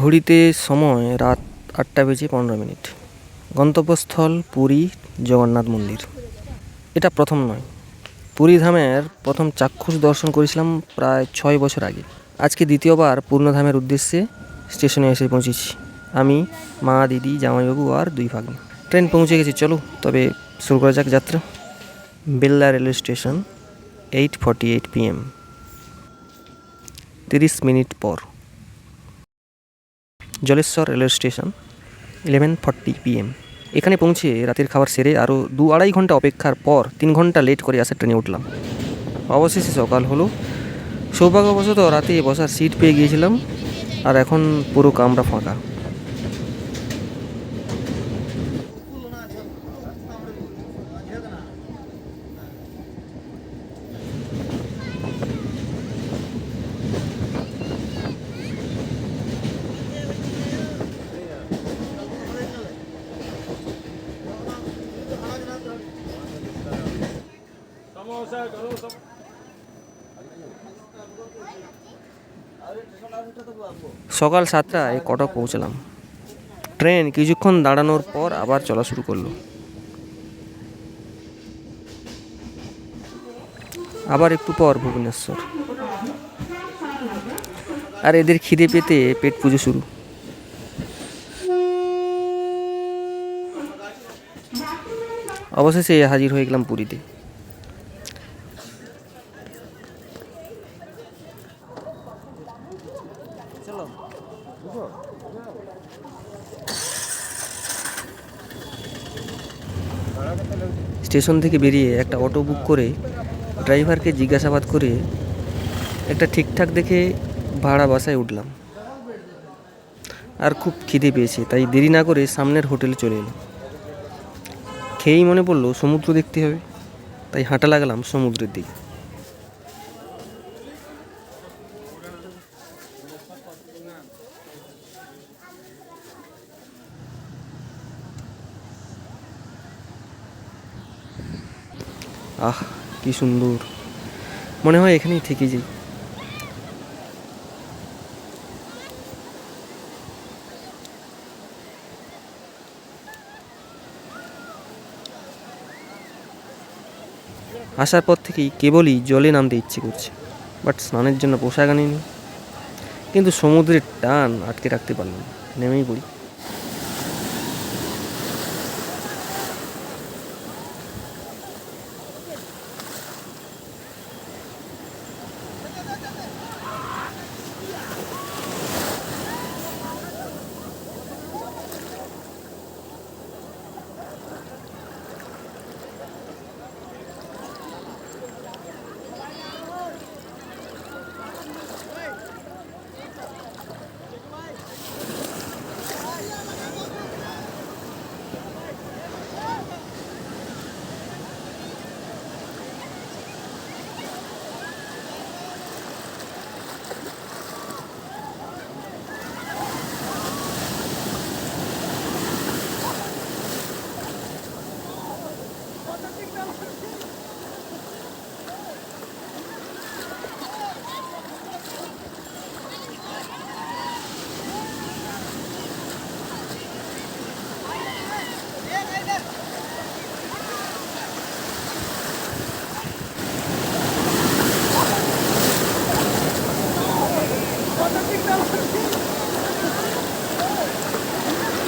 ঘড়িতে সময় রাত আটটা বেজে পনেরো মিনিট। গন্তব্যস্থল পুরী জগন্নাথ মন্দির। এটা প্রথম নয়। পুরী ধামের প্রথম চাক্ষুষ দর্শন করেছিলাম প্রায় ছয় বছর আগে। আজকে দ্বিতীয়বার পূর্ণধামের উদ্দেশ্যে স্টেশনে এসে পৌঁছেছি। আমি, মা, দিদি, জামাইবাবু আর দুই ভাগ্নি। ট্রেন পৌঁছে গেছি চলো তবে শুরু করা যাক যাত্রা। Bella railway station eight forty eight PM তিরিশ মিনিট পর। Jaleswar railway station eleven forty PM এখানে পৌঁছে রাতের খাবার সেরে আরও দু আড়াই ঘণ্টা অপেক্ষার পর তিন ঘণ্টা লেট করে আসা ট্রেনে উঠলাম। অবশেষে সকাল হলো। সৌভাগ্যবশত রাতে বসার সিট পেয়ে গিয়েছিলাম। আর এখন পুরো কামরা ফাঁকা। সকাল সাতটায় কটক পৌঁছলাম। ট্রেন কিছুক্ষণ দাঁড়ানোর পর আবার চলা শুরু করল। আবার একটু পর ভুবনেশ্বর। আর এদের খিদে পেতে পেট পুজো শুরু। অবশেষে হাজির হয়ে গেলাম পুরীতে। স্টেশন থেকে বেরিয়ে একটা অটো বুক করে ড্রাইভারকে জিজ্ঞাসাবাদ করে একটা ঠিকঠাক দেখে ভাড়া বাসায় উঠলাম। আর খুব খিদে পেয়েছে, তাই দেরি না করে সামনের হোটেলে চলে এলাম। খেয়েই মনে পড়ল, সমুদ্র দেখতে হবে, তাই হাঁটা লাগলাম সমুদ্রের দিকে। আহ, কি সুন্দর। মনে হয় এখানেই থেকে যাই। আসার পর থেকেই কেবলই জলে নামতে ইচ্ছে করছে বাট স্নানের জন্য পোশাক আনিনি। কিন্তু সমুদ্রের টান আটকে রাখতে পারলাম। নেমেই পড়ি।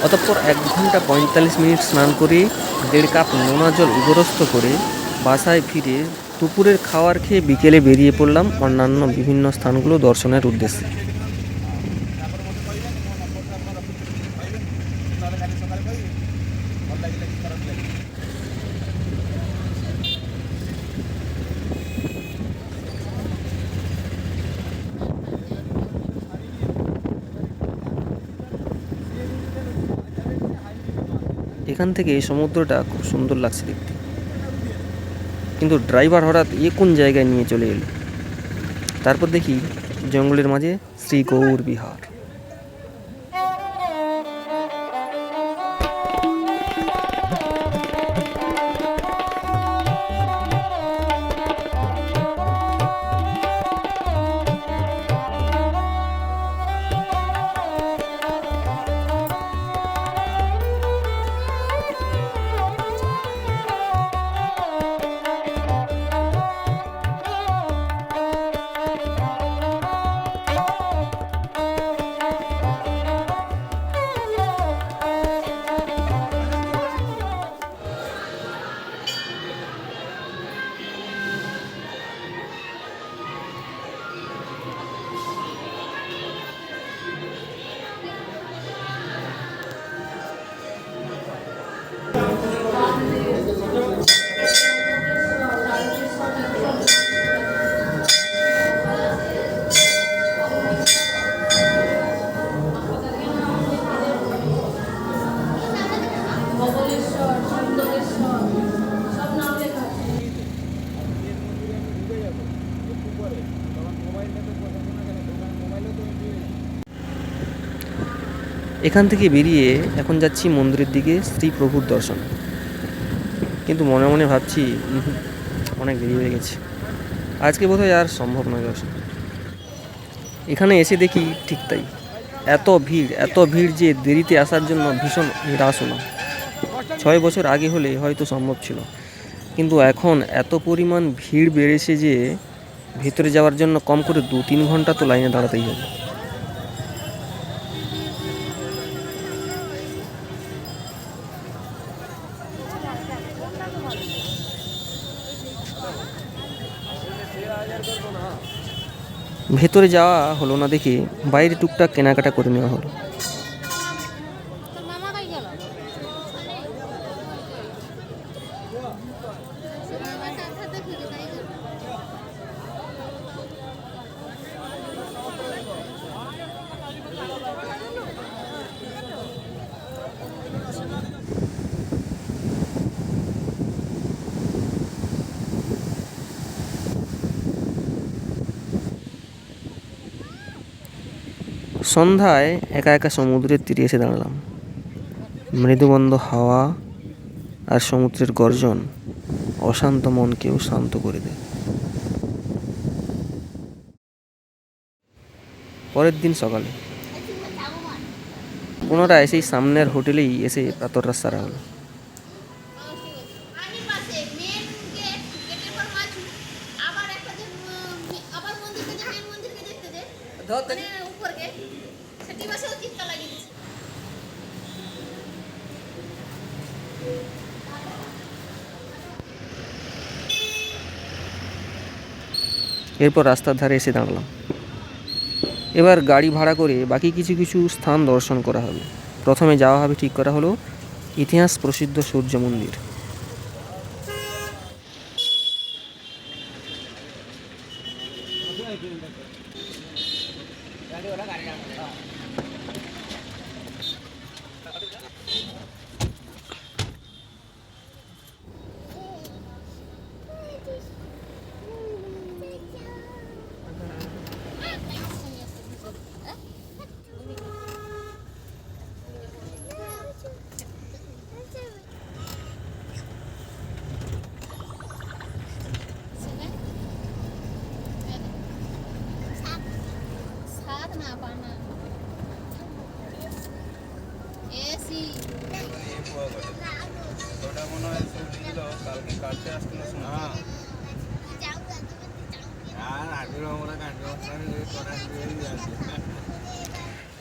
অতঃপর এক ঘণ্টা পঁয়তাল্লিশ মিনিট স্নান করে দেড় কাপ নোনা জল উগরস্থ করে বাসায় ফিরে দুপুরের খাওয়ার খেয়ে বিকেলে বেরিয়ে পড়লাম অন্যান্য বিভিন্ন স্থানগুলো দর্শনের উদ্দেশ্যে। এখান থেকে এই সমুদ্রটা খুব সুন্দর লাগছে দেখতে। কিন্তু ড্রাইভার হঠাৎ এ কোন জায়গায় নিয়ে চলে এলো? তারপর দেখি জঙ্গলের মাঝে শ্রী গৌর বিহার। এখান থেকে বেরিয়ে এখন যাচ্ছি মন্দিরের দিকে শ্রী প্রভুর দর্শন। কিন্তু মনে মনে ভাবছি অনেক দেরি হয়ে গেছে। আজকে বোধহয় আর সম্ভব নয় দর্শন। এখানে এসে দেখি ঠিক তাই। এত ভিড় এত ভিড় যে দেরিতে আসার জন্য ভীষণ নিরাশ হলাম ছয় বছর আগে হলে হয়তো সম্ভব ছিল। কিন্তু এখন এত পরিমাণ ভিড় বেড়েছে যে, ভেতরে যাওয়ার জন্য কম করে দু তিন ঘণ্টা তো লাইনে দাঁড়াতেই হবে। ভেতরে যাওয়া হলো না দেখে বাইরে টুকটাক কেনাকাটা করে নেওয়া হলো। সন্ধ্যায় একা একা সমুদ্রের তীরে এসে দাঁড়ালাম। মৃদুবন্ধ হাওয়া আর সমুদ্রের গর্জন অশান্ত মনকেও শান্ত করে দেয়। পরের দিন সকালে। পুনরায় সেই সামনের হোটেলেই এসে প্রাতর রাস্তা হলো আনি পাশে মেন গেট গেটের পর মাছু আবার একটা যে উম, আবার মন্দিরকে যে মেন মন্দিরকে দেখতে দে মানে উপর গেট সেটি পাশেও চিৎকার লাগিয়ে দিচ্ছে এরপর রাস্তার ধারে এসে দাঁড়ালাম। এবার গাড়ি ভাড়া করে বাকি কিছু কিছু স্থান দর্শন করা হবে। প্রথমে যাওয়া হবে ঠিক করা হলো ইতিহাস প্রসিদ্ধ সূর্য মন্দির সাত না পানা এসি ওটা মনে হয় ছুটিছিল কালকে কাটতে আসছিল হ্যাঁ আর আগের আমরা কাটতে আসলাম করার আছে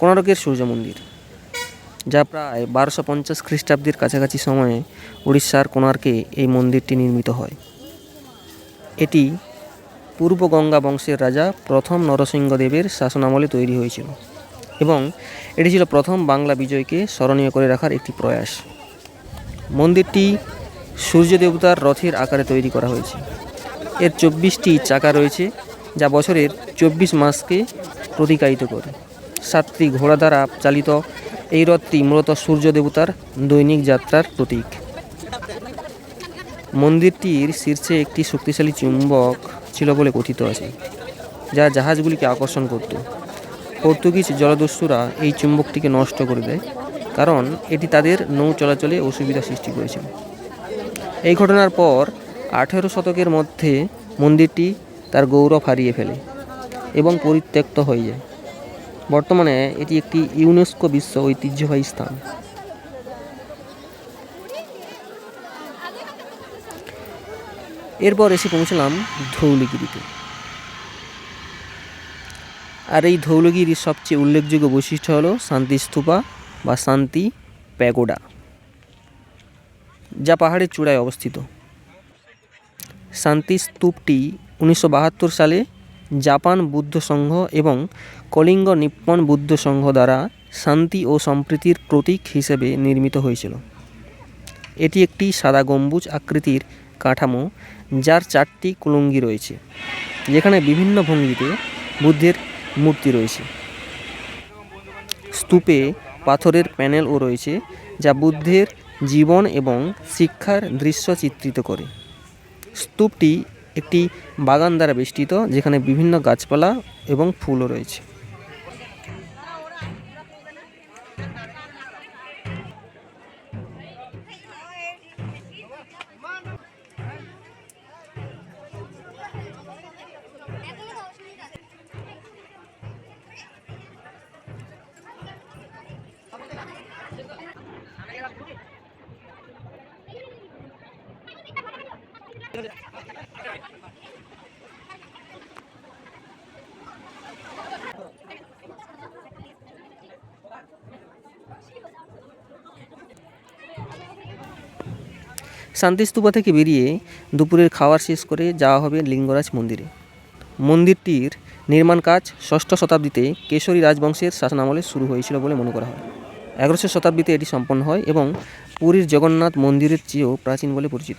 কোণারকের সূর্য মন্দির, যা প্রায় বারোশো পঞ্চাশ খ্রিস্টাব্দের কাছাকাছি সময়ে উড়িষ্যার কোণার্কে এই মন্দিরটি নির্মিত হয়। এটি পূর্ব গঙ্গা বংশের রাজা প্রথম নরসিংহদেবের শাসনামলে তৈরি হয়েছিল এবং এটি ছিল প্রথম বাংলা বিজয়কে স্মরণীয় করে রাখার একটি প্রয়াস। মন্দিরটি সূর্য দেবতার রথের আকারে তৈরি করা হয়েছে। এর চব্বিশটি চাকা রয়েছে, যা বছরের চব্বিশ মাসকে প্রতিকায়িত করে। সাতটি ঘোড়া দ্বারা চালিত এই রথটি মূলত সূর্য দেবতার দৈনিক যাত্রার প্রতীক। মন্দিরটির শীর্ষে একটি শক্তিশালী চুম্বক ছিল বলে কথিত আছে, যা জাহাজগুলিকে আকর্ষণ করত। পর্তুগিজ জলদস্যুরা এই চুম্বকটিকে নষ্ট করে দেয়, কারণ এটি তাদের নৌ চলাচলে অসুবিধা সৃষ্টি করেছিল। এই ঘটনার পর আঠেরো শতকের মধ্যে মন্দিরটি তার গৌরব হারিয়ে ফেলে এবং পরিত্যক্ত হয়ে যায়। বর্তমানে এটি একটি ইউনেস্কো বিশ্ব ঐতিহ্যবাহী স্থান। এরপর এসে পৌঁছলাম ধৌলিগিরিতে। আর এই ধৌলগিরির সবচেয়ে উল্লেখযোগ্য বৈশিষ্ট্য হলো শান্তি স্তূপা বা শান্তি প্যাগোডা, যা পাহাড়ের চূড়ায় অবস্থিত। শান্তি স্তূপটি উনিশশো বাহাত্তর সালে জাপান বুদ্ধ সংঘ এবং কলিঙ্গ নিপ্পন বুদ্ধ সংঘ দ্বারা শান্তি ও সম্প্রীতির প্রতীক হিসেবে নির্মিত হয়েছিল। এটি একটি সাদা গম্বুজ আকৃতির কাঠামো যার চারটি কুলঙ্গি রয়েছে, যেখানে বিভিন্ন ভঙ্গিতে বুদ্ধের মূর্তি রয়েছে। স্তূপে পাথরের প্যানেলও রয়েছে যা বুদ্ধের জীবন এবং শিক্ষার দৃশ্য চিত্রিত করে। স্তূপটি একটি বাগান দ্বারা বেষ্টিত যেখানে বিভিন্ন গাছপালা এবং ফুলও রয়েছে। শান্তিস্তূপা থেকে বেরিয়ে দুপুরের খাওয়ার শেষ করে যাওয়া হবে লিঙ্গরাজ মন্দিরে। মন্দিরটির নির্মাণ কাজ ষষ্ঠ শতাব্দীতে কেশরী রাজবংশের শাসনামলে শুরু হয়েছিল বলে মনে করা হয়। এগারোশো শতাব্দীতে এটি সম্পন্ন হয় এবং পুরীর জগন্নাথ মন্দিরের চেয়েও প্রাচীন বলে পরিচিত।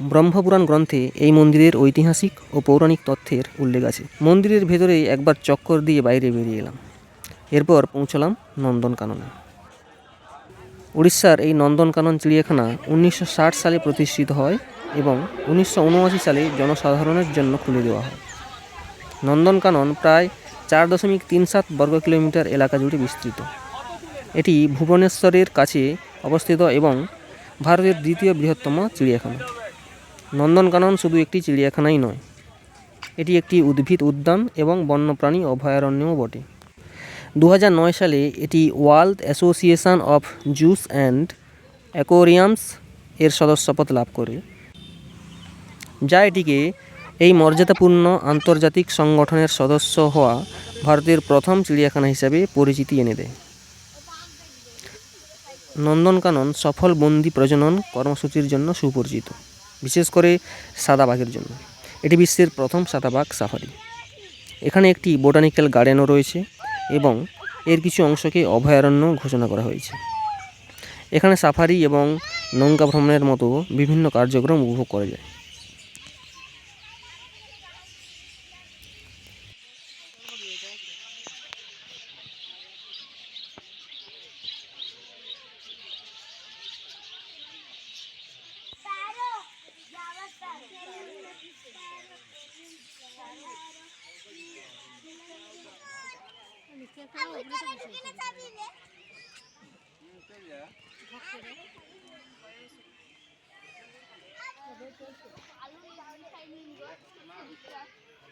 ব্রহ্মপুরাণ গ্রন্থে এই মন্দিরের ঐতিহাসিক ও পৌরাণিক তথ্যের উল্লেখ আছে। মন্দিরের ভেতরে একবার চক্কর দিয়ে বাইরে বেরিয়ে এলাম। এরপর পৌঁছলাম নন্দনকাননে। উড়িষ্যার এই নন্দনকানন চিড়িয়াখানা উনিশশো ষাট সালে প্রতিষ্ঠিত হয় এবং উনিশশো উনআশি সালে জনসাধারণের জন্য খুলে দেওয়া হয়। নন্দনকানন প্রায় চার দশমিক তিন সাত বর্গ কিলোমিটার এলাকা জুড়ে বিস্তৃত। এটি ভুবনেশ্বরের কাছে অবস্থিত এবং ভারতের দ্বিতীয় বৃহত্তম চিড়িয়াখানা। নন্দনকানন শুধু একটি চিড়িয়াখানাই নয়, এটি একটি উদ্ভিদ উদ্যান এবং বন্যপ্রাণী অভয়ারণ্যও বটে। দু সালে এটি world association of zoos and aquariums এর সদস্যপদ লাভ করে, যা এটিকে এই মর্যাদাপূর্ণ আন্তর্জাতিক সংগঠনের সদস্য হওয়া ভারতের প্রথম চিড়িয়াখানা হিসাবে পরিচিতি এনে দেয়। নন্দনকানন সফল বন্দি প্রজনন কর্মসূচির জন্য সুপরিচিত। বিশেষ করে সাদা বাঘের জন্য। এটি বিশ্বের প্রথম সাদা বাঘ সাফারি। এখানে একটি বোটানিক্যাল গার্ডেনও রয়েছে এবং এর কিছু অংশকে অভয়ারণ্য ঘোষণা করা হয়েছে। এখানে সাফারি এবং নৌকা ভ্রমণের মতো বিভিন্ন কার্যক্রম উপভোগ করা যায়।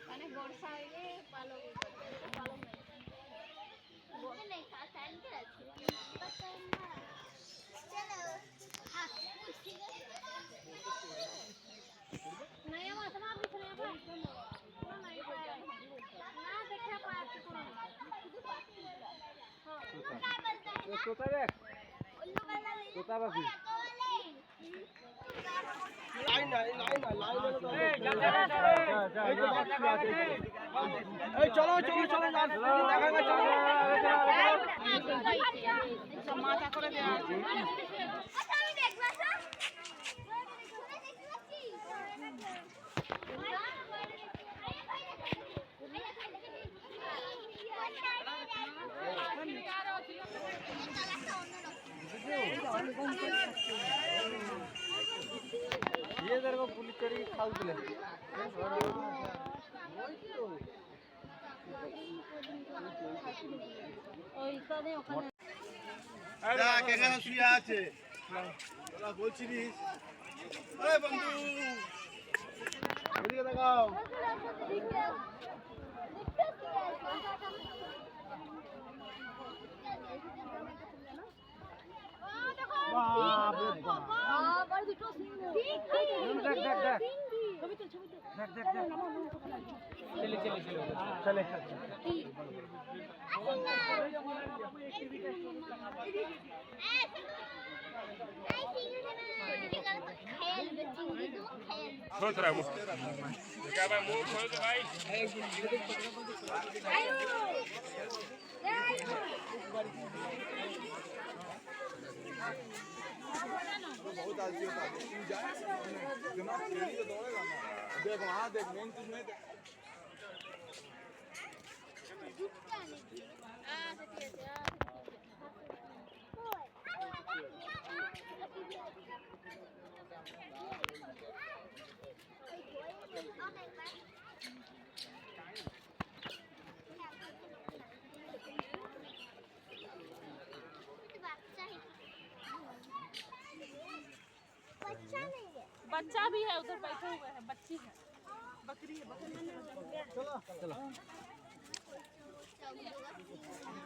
মানে বর্ষা হইলে পালক পালক নেই স্যান্ডেল আছে नहीं अब असमा भी सुने अब ना नहीं पाया ना देखा पाया तो कौन हां তোতা দেখ তোতা পাখি চলো চলো চলো মাথা করে দেয়া আচ্ছা আমি দেখব আচ্ছা ଇଏ ଧର ପୁଲିସ କରିକି ଖାଉଥିଲେ দেখ এখানে শুয়ে আছে তোরা বলছিলিস ওই বন্ধু ওদিকে দেখাও দেখ बहुत आलसी होता है तुम जाए दिमाग दौड़ेगा ना देख वहाँ देख मेन तुझ में बच्चा भी है उधर बैठे हुए हैं बच्ची है बकरी है बकरी Oi,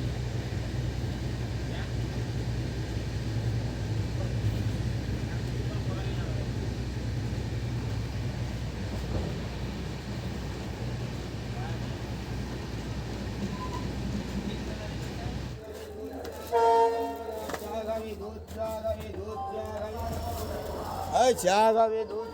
Tiago, amendoim.